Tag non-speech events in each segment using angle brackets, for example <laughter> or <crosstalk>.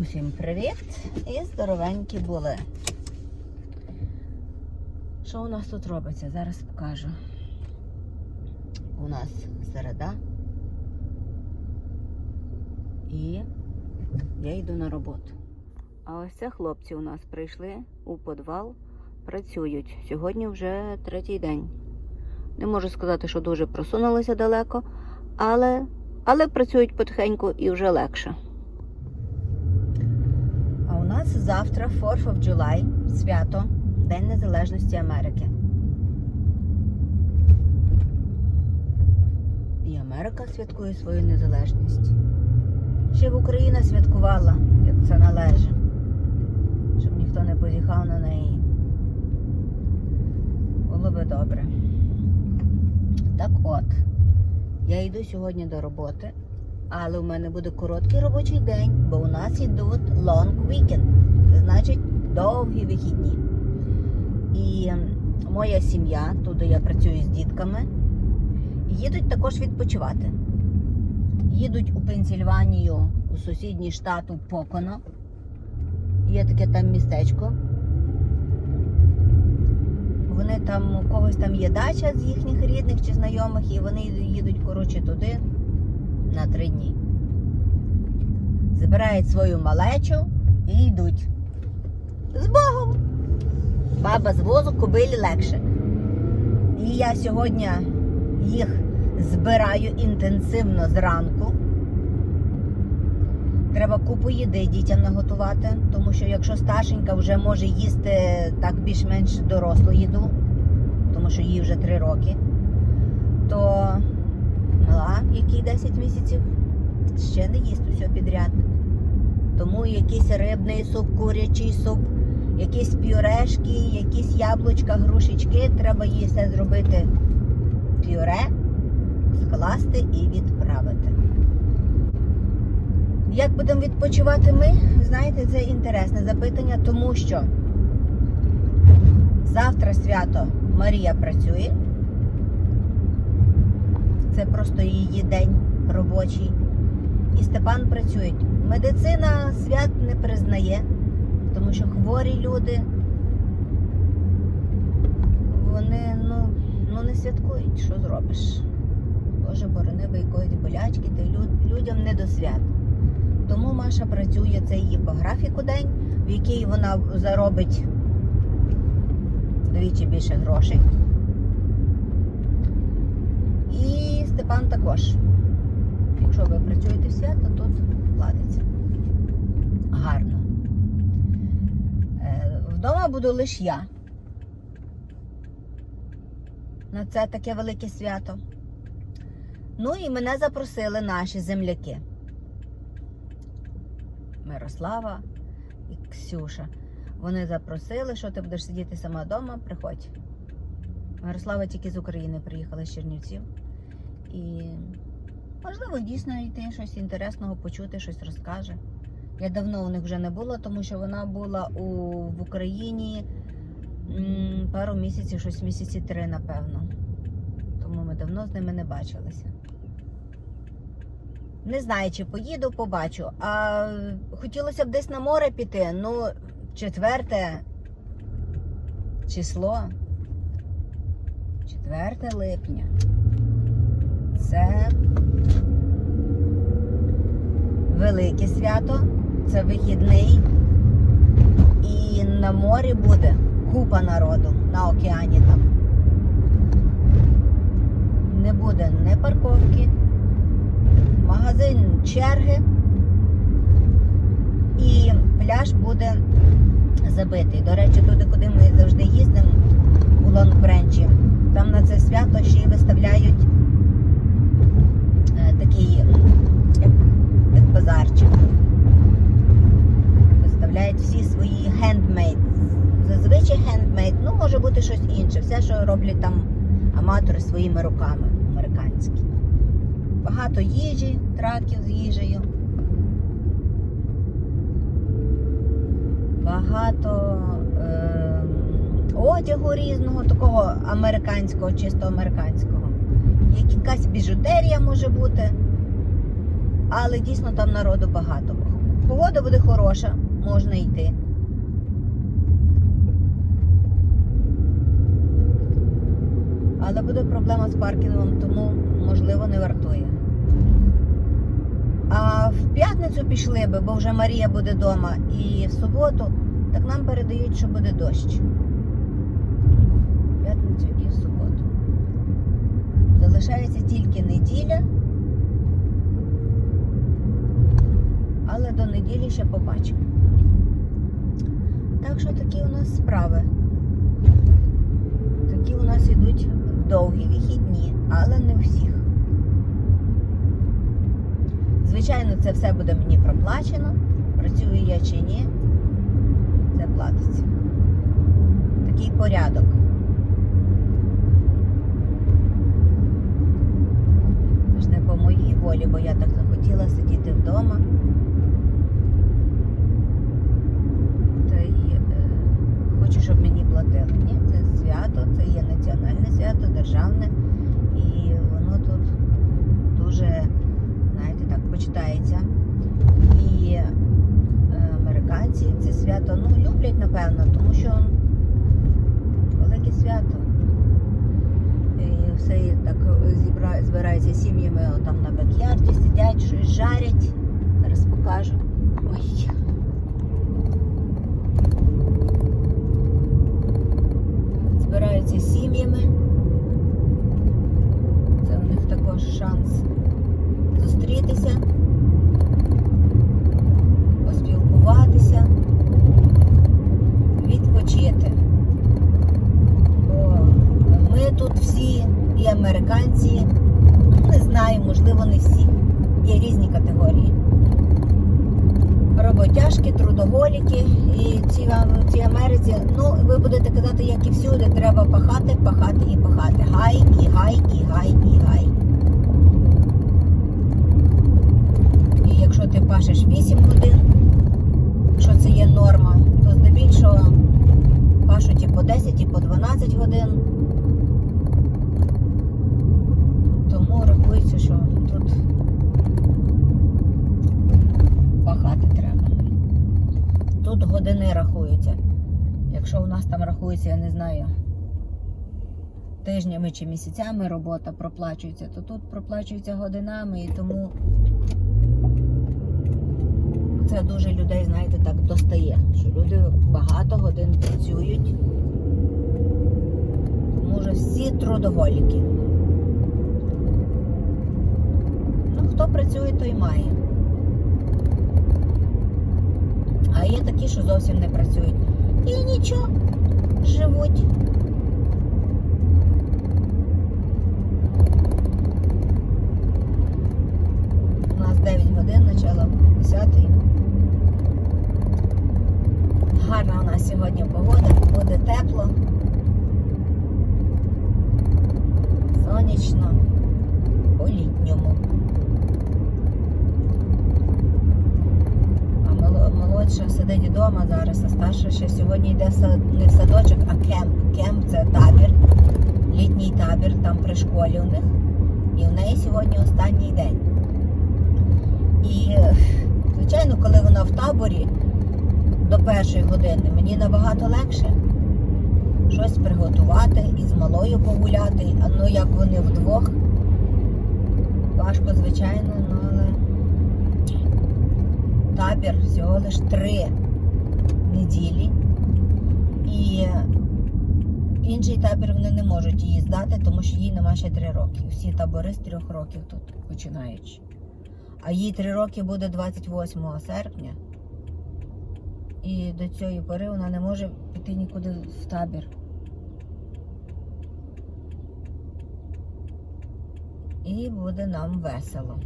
Усім привіт і здоровенькі були. Що у нас тут робиться? Зараз покажу. У нас середа. І я йду на роботу. А ось це хлопці у нас прийшли у підвал, працюють. Сьогодні вже третій день. Не можу сказати, що дуже просунулися далеко, але, але працюють потихеньку і вже легше. Нас завтра, 4 of July, свято, День Незалежності Америки. І Америка святкує свою незалежність. Ще б Україна святкувала, як це належить, щоб ніхто не позіхав на неї. Було би добре. Так от, я йду сьогодні до роботи. Але у мене буде короткий робочий день, бо у нас йдуть long weekend, значить довгі вихідні. І моя сім'я, туди я працюю з дітками, їдуть також відпочивати. Їдуть у Пенсільванію, у сусідній штат у Поконо. Є таке там містечко. Вони там, у когось там є дача з їхніх рідних чи знайомих, і вони їдуть, коротше, туди на три дні. Забирають свою малечу і йдуть. З Богом! Баба з возу кобилі легше. І я сьогодні їх збираю інтенсивно зранку. Треба купу їди дітям наготувати, тому що якщо старшенька вже може їсти так більш-менш дорослу їду, тому що їй вже три роки, то мала, який 10 місяців, ще не їсть усе підряд. Тому якийсь рибний суп, курячий суп, якісь пюрешки, якісь яблучка, грушечки. Треба їй все зробити пюре, скласти і відправити. Як будемо відпочивати ми? Знаєте, це інтересне запитання, тому що завтра свято Марія працює. Це просто її день робочий. І Степан працює. Медицина свят не признає, тому що хворі люди, вони ну, ну не святкують, що зробиш. Боже, борони би якоїсь болячки, та люд- людям не до свят. Тому Маша працює, це її по графіку день, в який вона заробить вдвічі більше грошей. І Степан також. Якщо ви працюєте в свято, тут платиться. Гарно. Е, Вдома буду лише я. На це таке велике свято. Ну і мене запросили наші земляки. Мирослава і Ксюша. Вони запросили, що ти будеш сидіти сама вдома, приходь. Мирослава тільки з України приїхала з Чернівців. І можливо дійсно йти щось інтересного, почути, щось розкаже. Я давно у них вже не була, тому що вона була у, в Україні м, пару місяців, щось місяці три, напевно. Тому ми давно з ними не бачилися. Не знаю, чи поїду, побачу. А хотілося б десь на море піти. Ну, четверте число. 4 липня. Це велике свято, це вихідний. І на морі буде купа народу на океані там. Не буде ні парковки, магазин черги. І пляж буде забитий. До речі, туди, куди ми завжди їздимо, у Лонгбренчі, там на це свято ще й виставляють такий як, як базарчик. Виставляють всі свої хендмейд. Зазвичай хендмейд, ну може бути щось інше. Все, що роблять там аматори своїми руками американські. Багато їжі, траків з їжею. Багато е, одягу різного, такого американського, чисто американського. Якась біжутерія може бути, але дійсно там народу багато. погода буде хороша, можна йти. Але буде проблема з паркінгом, тому можливо не вартує. А в п'ятницю пішли би, бо вже Марія буде вдома, і в суботу, так нам передають, що буде дощ. В п'ятницю і в суботу. Залишається тільки неділя. Але до неділі ще побачимо. Так що такі у нас справи. Такі у нас ідуть довгі вихідні, але не всіх. Звичайно, це все буде мені проплачено. Працюю я чи ні. Це платиться. Такий порядок. Це ж не по моїй волі, бо я так захотіла сидіти вдома. Та й е, хочу, щоб мені платили. Ні, це свято, це є національне свято, державне. І воно тут дуже, знаєте, так почитається. І е, американці це свято ну, люблять, напевно, тому що велике свято. І все так зібра... збираються сім'ями там на бекярді, сидять, щось жарять. Зараз покажу. Ой. Збираються сім'ями. Це у них також шанс зустрітися, поспілкуватися, відпочити. Бо ми тут всі і американці, не знаю, можливо, не всі. Є різні категорії. Роботяжки, трудоголіки і ці, в цій Америці, ну ви будете казати, як і всюди, треба пахати, пахати і пахати. Гай, і гай, і гай, і гай. І якщо ти пашеш 8 годин, що це є норма, то здебільшого пашуть і по 10, і по 12 годин. Тому рахується, що тут пахати треба. Тут години рахуються. Якщо у нас там рахується, я не знаю, тижнями чи місяцями робота проплачується, то тут проплачується годинами і тому це дуже людей, знаєте, так достає, що люди багато годин працюють. Вже всі трудоголіки. Ну, хто працює, той має. А є такі, що зовсім не працюють. І нічого, живуть. У нас 9 годин, начало 10. Гарна у нас сьогодні погода, буде тепло. Сонячно, вдома зараз, а старша ще сьогодні йде не в садочок, а кемп. Кемп це табір, літній табір там при школі у них. І в неї сьогодні останній день. І, звичайно, коли вона в таборі до першої години, мені набагато легше щось приготувати і з малою погуляти. А ну як вони вдвох. Важко, звичайно, ну але табір всього лиш три неділі. І інший табір вони не можуть її здати, тому що їй нема ще три роки. Всі табори з трьох років тут починаючи. А їй три роки буде 28 серпня. І до цієї пори вона не може піти нікуди в табір. І буде нам весело.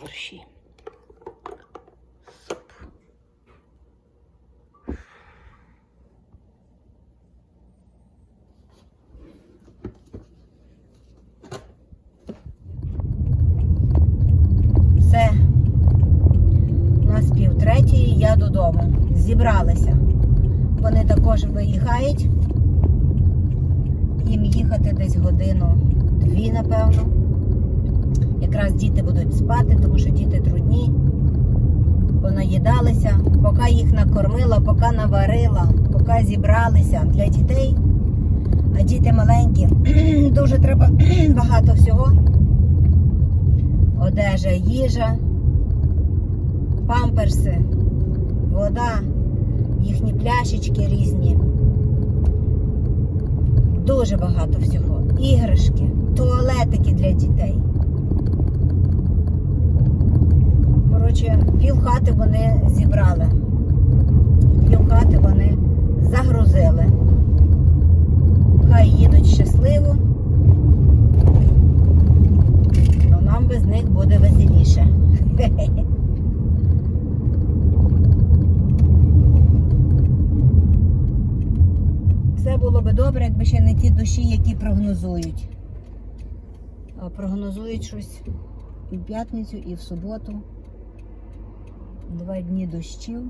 Борщі. Суп. зібралися. Вони також виїхають. Їм їхати десь годину-дві, напевно. Якраз діти будуть спати, тому що діти трудні. Понаїдалися, поки їх накормила, поки наварила, поки зібралися для дітей. А діти маленькі, <clears throat> дуже треба <clears throat> багато всього. Одежа, їжа, памперси, вода, їхні пляшечки різні. Дуже багато всього. Іграшки, туалетики для дітей. Коротше, пів хати вони зібрали. Пів хати вони загрузили. Хай їдуть щасливо. Ну нам без них буде веселіше. <laughs> Все було би добре, якби ще не ті дощі, які прогнозують. Прогнозують щось і в п'ятницю, і в суботу. Два дні дощів.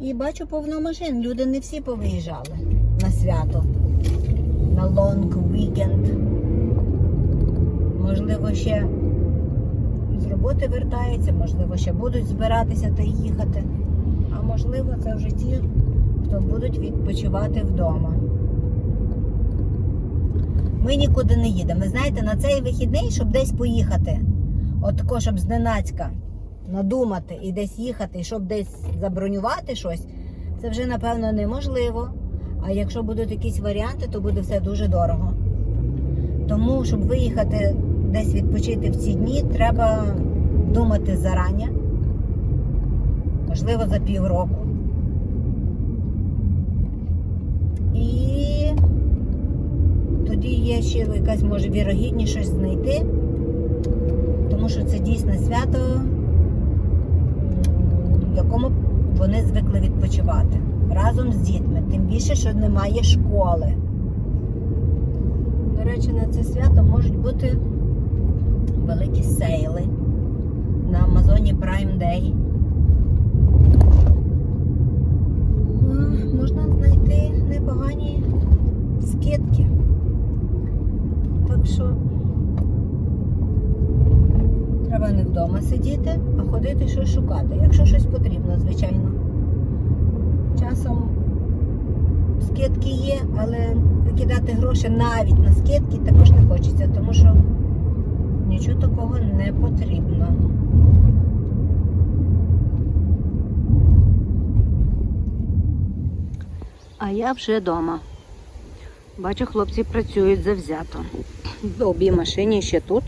І бачу повно машин. Люди не всі повиїжджали на свято. На лонг вікенд. Можливо, ще з роботи вертаються, можливо, ще будуть збиратися та їхати. А можливо, це вже ті, хто будуть відпочивати вдома. Ми нікуди не їдемо. Ви знаєте, на цей вихідний, щоб десь поїхати. От тако, щоб зненацька надумати і десь їхати, щоб десь забронювати щось, це вже напевно неможливо. А якщо будуть якісь варіанти, то буде все дуже дорого. Тому, щоб виїхати десь відпочити в ці дні, треба думати зарані, можливо, за півроку. І тоді є ще якась може вірогідність щось знайти, що це дійсне свято, в якому вони звикли відпочивати разом з дітьми. Тим більше, що немає школи. До речі, на це свято можуть бути великі сейли на Амазоні Prime Day. Можна знайти непогані скидки. Так що треба не вдома сидіти, а ходити щось шукати. Якщо щось потрібно, звичайно. Часом скидки є, але викидати гроші навіть на скидки також не хочеться, тому що нічого такого не потрібно. А я вже вдома. Бачу, хлопці працюють завзято. Обі машині ще тут.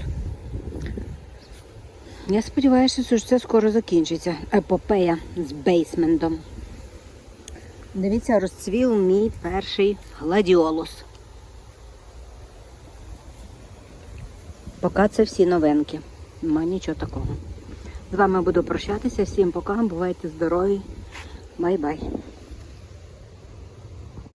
Я сподіваюся, що це скоро закінчиться. Епопея з бейсментом. Дивіться, розцвів мій перший гладіолус. Поки це всі новинки. Нема нічого такого. З вами буду прощатися. Всім пока. Бувайте здорові. Бай-бай.